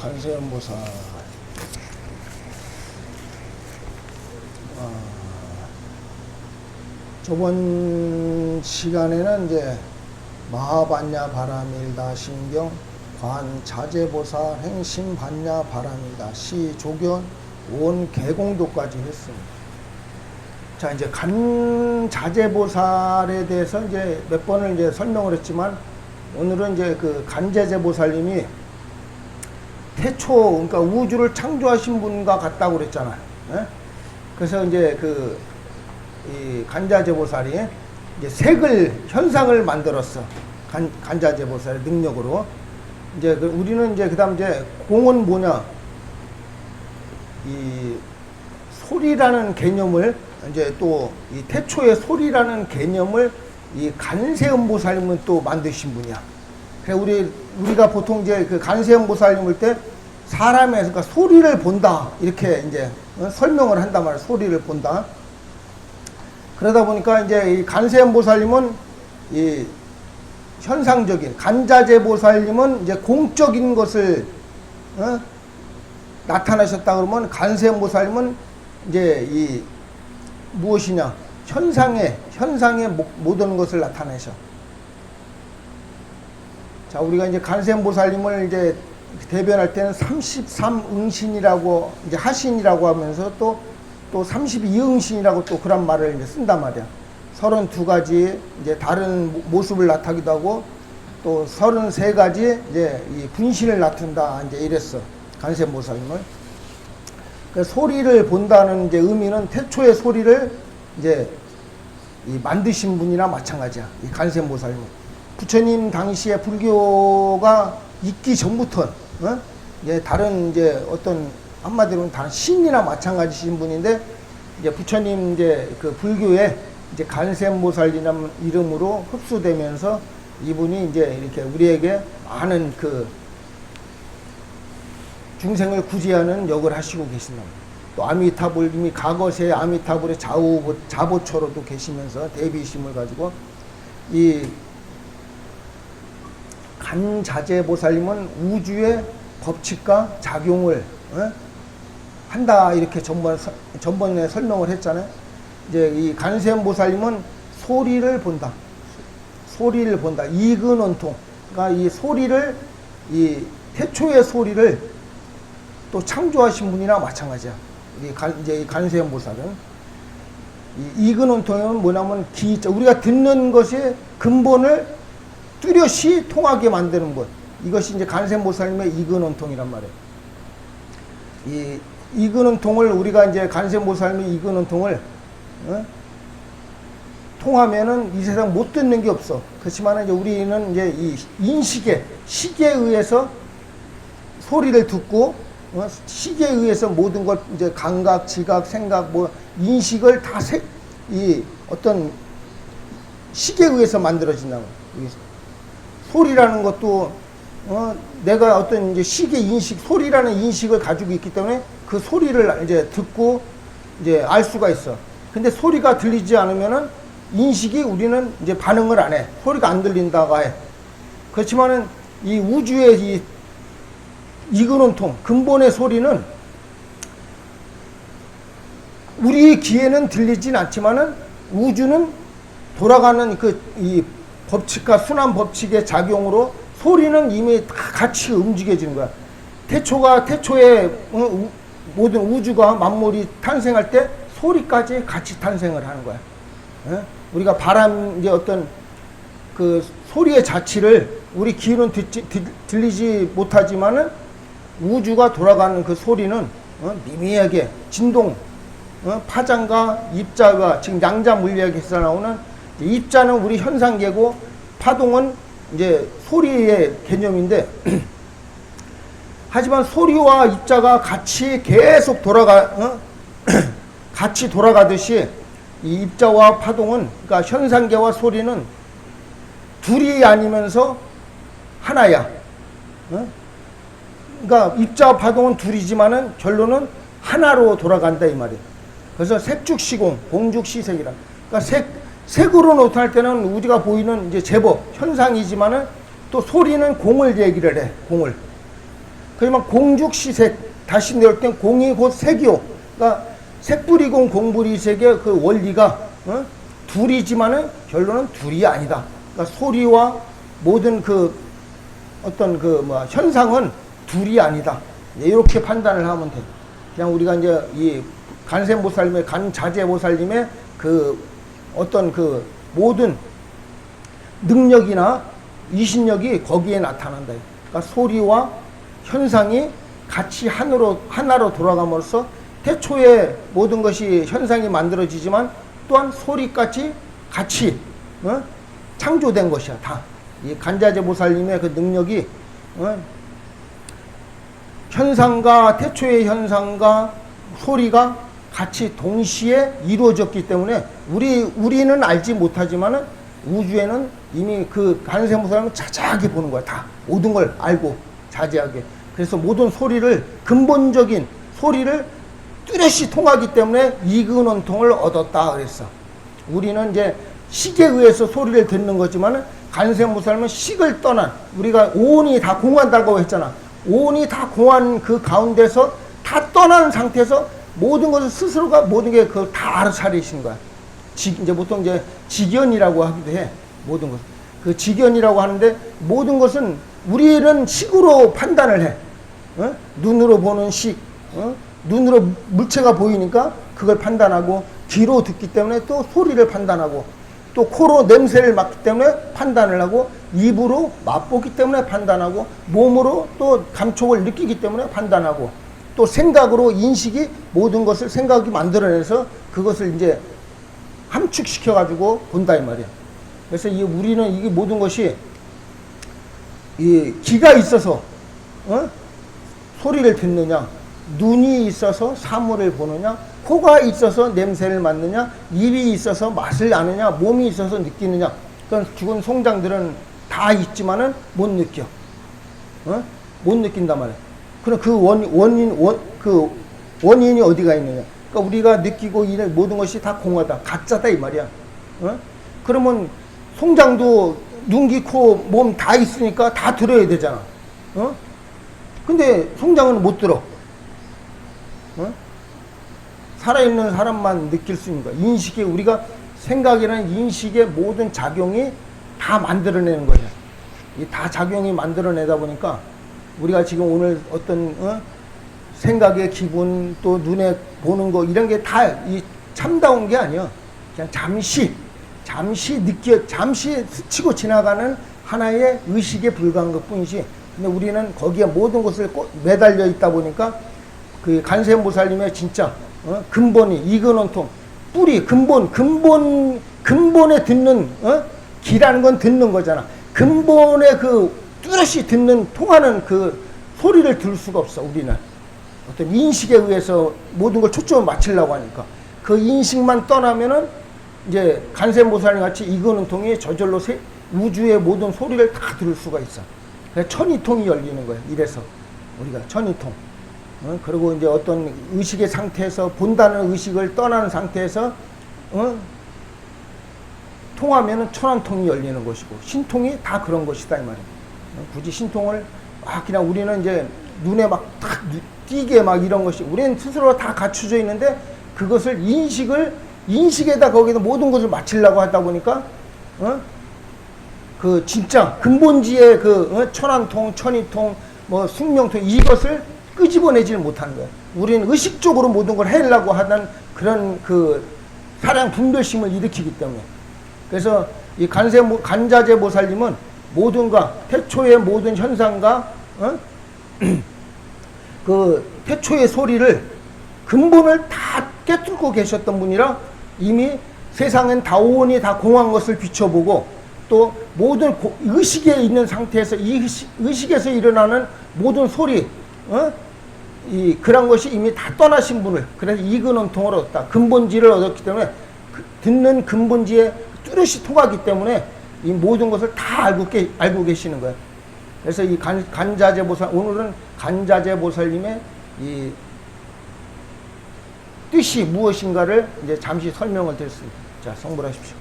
관세음보살. 아, 저번 시간에는 이제 마하반야 바람일다 신경 관 자재보살 행심 반야 바람일다 시 조견 온 개공도까지 했습니다. 자 이제 간 자재보살에 대해서 이제 몇 번을 이제 설명을 했지만 오늘은 이제 그 간자재보살님이 태초 그러니까 우주를 창조하신 분과 같다고 그랬잖아요. 예? 그래서 이제 그이 간자재보살이 이제 색을 현상을 만들었어. 간 간자재보살의 능력으로 이제 그 우리는 이제 그다음 이제 공은 뭐냐 이 소리라는 개념을 이제 또 이 태초의 소리라는 개념을 이 간세음보살님은 또 만드신 분이야. 그래 우리 우리가 보통 이제 그 간세음보살님을 때 사람의 그러니까 소리를 본다 이렇게 이제 어, 설명을 한단 말이야. 소리를 본다. 그러다 보니까 이제 이 간세음보살님은 이 현상적인 간자재 보살님은 이제 공적인 것을 어? 나타나셨다 그러면 간세음보살님은 이제 이 무엇이냐 현상의 현상의 모- 모든 것을 나타내셔. 자 우리가 이제 간세음보살님을 이제 대변할 때는 33응신이라고 이제 하신이라고 하면서 또 또 32응신이라고 또 그런 말을 이제 쓴단 말이야. 32가지 이제 다른 모- 모습을 나타기도 하고 또 33가지 이제 이 분신을 나타낸다 이제 이랬어. 간세음보살님을. 그 소리를 본다는 이제 의미는 태초의 소리를 이제 이 만드신 분이나 마찬가지야. 이 간세보살님. 부처님 당시에 불교가 있기 전부터, 어? 이제 다른 이제 어떤 한마디로는 다른 신이나 마찬가지신 분인데 이제 부처님 이제 그 불교에 이제 간세보살이라는 이름으로 흡수되면서 이분이 이제 이렇게 우리에게 많은 그 중생을 구제하는 역을 하시고 계신다. 또 아미타불님이 과거세 아미타불의 좌우 자보처로도 계시면서 대비심을 가지고 이 간자재보살님은 우주의 법칙과 작용을 어? 한다 이렇게 전번 전번에 설명을 했잖아요. 이제 이 간세음 보살님은 소리를 본다. 소리를 본다. 이근원통. 그러니까 이 소리를 이 태초의 소리를 또 창조하신 분이나 마찬가지야. 이 간, 이제 이 간세음 보살은 이 이근원통은 뭐냐면 기 우리가 듣는 것이 근본을 뚜렷이 통하게 만드는 것. 이것이 이제 간세음 보살님의 이근원통이란 말이에요. 이 이근원통을 우리가 이제 간세음 보살님의 이근원통을 어? 통하면은 이 세상 못 듣는 게 없어. 그렇지만 이제 우리는 이제 이 인식에 시계에 의해서 소리를 듣고 어, 시계에 의해서 모든 걸 이제 감각, 지각, 생각, 뭐 인식을 다이 어떤 시계에 의해서 만들어진다고. 이 소리라는 것도 어, 내가 어떤 이제 시계 인식, 소리라는 인식을 가지고 있기 때문에 그 소리를 이제 듣고 이제 알 수가 있어. 근데 소리가 들리지 않으면은 인식이 우리는 이제 반응을 안 해. 소리가 안 들린다가 해. 그렇지만은 이 우주의 이 이근원 통, 근본의 소리는 우리 귀에는 들리진 않지만은 우주는 돌아가는 그 이 법칙과 순환 법칙의 작용으로 소리는 이미 다 같이 움직여지는 거야. 태초가 태초에 모든 우주가 만물이 탄생할 때 소리까지 같이 탄생을 하는 거야. 예? 우리가 바람 이제 어떤 그 소리의 자취를 우리 귀는 듣지, 들, 들리지 못하지만은 우주가 돌아가는 그 소리는 어, 미미하게 진동, 어, 파장과 입자가 지금 양자 물리학에서 나오는 입자는 우리 현상계고 파동은 이제 소리의 개념인데 하지만 소리와 입자가 같이 계속 돌아가 어? 같이 돌아가듯이 이 입자와 파동은 그러니까 현상계와 소리는 둘이 아니면서 하나야. 어? 그러니까 입자와 파동은 둘이지만은 결론은 하나로 돌아간다 이 말이에요. 그래서 색축시공, 공죽시색이라. 그러니까 색 색으로 나타날 때는 우리가 보이는 이제 제법 현상이지만은 또 소리는 공을 얘기를 해. 공을. 그러면 공죽시색 다시 내올 땐 공이 곧 색이요. 그러니까 색불이공 공불이색의 그 원리가 어? 둘이지만은 결론은 둘이 아니다. 그러니까 소리와 모든 그 어떤 그 뭐 현상은 둘이 아니다. 네, 이렇게 판단을 하면 돼. 그냥 우리가 이제 이 간세보살님의 간자재보살님의 그 어떤 그 모든 능력이나 이신력이 거기에 나타난다. 그러니까 소리와 현상이 같이 하나로 하나로 돌아감으로써 태초에 모든 것이 현상이 만들어지지만 또한 소리까지 같이 어? 창조된 것이야 다. 이 간자재 보살님의 그 능력이 어? 현상과 태초의 현상과 소리가 같이 동시에 이루어졌기 때문에 우리 우리는 알지 못하지만은 우주에는 이미 그 간세무사람은 자세하게 보는 거야. 다 모든 걸 알고 자세하게. 그래서 모든 소리를 근본적인 소리를 뚜렷이 통하기 때문에 이근원통을 얻었다 그랬어. 우리는 이제 식에 의해서 소리를 듣는 거지만은 간세무사람은 식을 떠난 우리가 오온이 다 공한다고 했잖아. 오온이 다 공한 그 가운데서 다 떠난 상태에서 모든 것을 스스로가 모든 게 그걸 다 알아차리신 거야. 지, 이제 보통 이제 직연이라고 하기도 해. 모든 것. 그 직연이라고 하는데 모든 것은 우리는 식으로 판단을 해. 어? 눈으로 보는 식, 어? 눈으로 물체가 보이니까 그걸 판단하고 귀로 듣기 때문에 또 소리를 판단하고 또 코로 냄새를 맡기 때문에 판단을 하고 입으로 맛보기 때문에 판단하고 몸으로 또 감촉을 느끼기 때문에 판단하고 또 생각으로 인식이 모든 것을 생각이 만들어내서 그것을 이제 함축시켜 가지고 본다 이 말이야. 그래서 이 우리는 이게 모든 것이 이 귀가 있어서 어? 소리를 듣느냐, 눈이 있어서 사물을 보느냐, 코가 있어서 냄새를 맡느냐, 입이 있어서 맛을 아느냐, 몸이 있어서 느끼느냐. 그런 죽은 송장들은 다 있지만은 못 느껴. 어? 못 느낀단 말이야. 그럼 그 원, 원인, 원, 그 원인이 어디가 있느냐. 그러니까 우리가 느끼고 이런 모든 것이 다 공하다. 가짜다 이 말이야. 어? 그러면 송장도 눈, 귀, 코, 몸 다 있으니까 다 들어야 되잖아. 어? 근데 송장은 못 들어. 어? 살아있는 사람만 느낄 수 있는 거야. 인식이 우리가 생각이라는 인식의 모든 작용이 다 만들어내는 거야. 이 다 작용이 만들어내다 보니까 우리가 지금 오늘 어떤 어? 생각의 기분 또 눈에 보는 거 이런 게 다 이 참다운 게 아니야. 그냥 잠시 잠시 느껴 잠시 스치고 지나가는 하나의 의식에 불과한 것뿐이지. 근데 우리는 거기에 모든 것을 꼭 매달려 있다 보니까 그 간세보살님의 진짜 어? 근본이 이근원통 뿌리 근본 근본 근본에 듣는 어? 기라는 건 듣는 거잖아. 근본에 그 뚜렷이 듣는 통하는 그 소리를 들을 수가 없어 우리는 어떤 인식에 의해서 모든 걸 초점을 맞추려고 하니까 그 인식만 떠나면은 이제 간세모살님 같이 이거는 통이 저절로 세, 우주의 모든 소리를 다 들을 수가 있어. 그래서 천이통이 열리는 거야. 이래서 우리가 천이통. 어? 그리고 이제 어떤 의식의 상태에서 본다는 의식을 떠나는 상태에서 어? 통하면은 천안통이 열리는 것이고 신통이 다 그런 것이다 이. 어, 굳이 신통을 막 그냥 우리는 이제 눈에 막탁 띄게 막 이런 것이 우리는 스스로 다 갖춰져 있는데 그것을 인식을 인식에다 거기다 모든 것을 맞추려고 하다 보니까 어? 그 진짜 근본지의 그 어? 천안통, 천이통, 뭐 숙명통 이것을 끄집어내지를 못하는 거야. 우리는 의식적으로 모든 걸 해려고 하는 그런 그 사랑 분별심을 일으키기 때문에 그래서 이 간세 간자재 보살님은 모든가 태초의 모든 현상과 어? 그 태초의 소리를 근본을 다 깨뚫고 계셨던 분이라 이미 세상엔 다오온이 다 공한 것을 비춰보고 또 모든 고, 의식에 있는 상태에서 이 의식, 의식에서 일어나는 모든 소리 어? 이 그런 것이 이미 다 떠나신 분을 그래서 이근원통을 얻었다 근본지를 얻었기 때문에 그, 듣는 근본지에 뚜렷이 통하기 때문에 이 모든 것을 다 알고, 계, 알고 계시는 거예요. 그래서 이 간, 간자재 보살, 오늘은 간자재 보살님의 이 뜻이 무엇인가를 이제 잠시 설명을 드렸습니다. 자, 성불하십시오.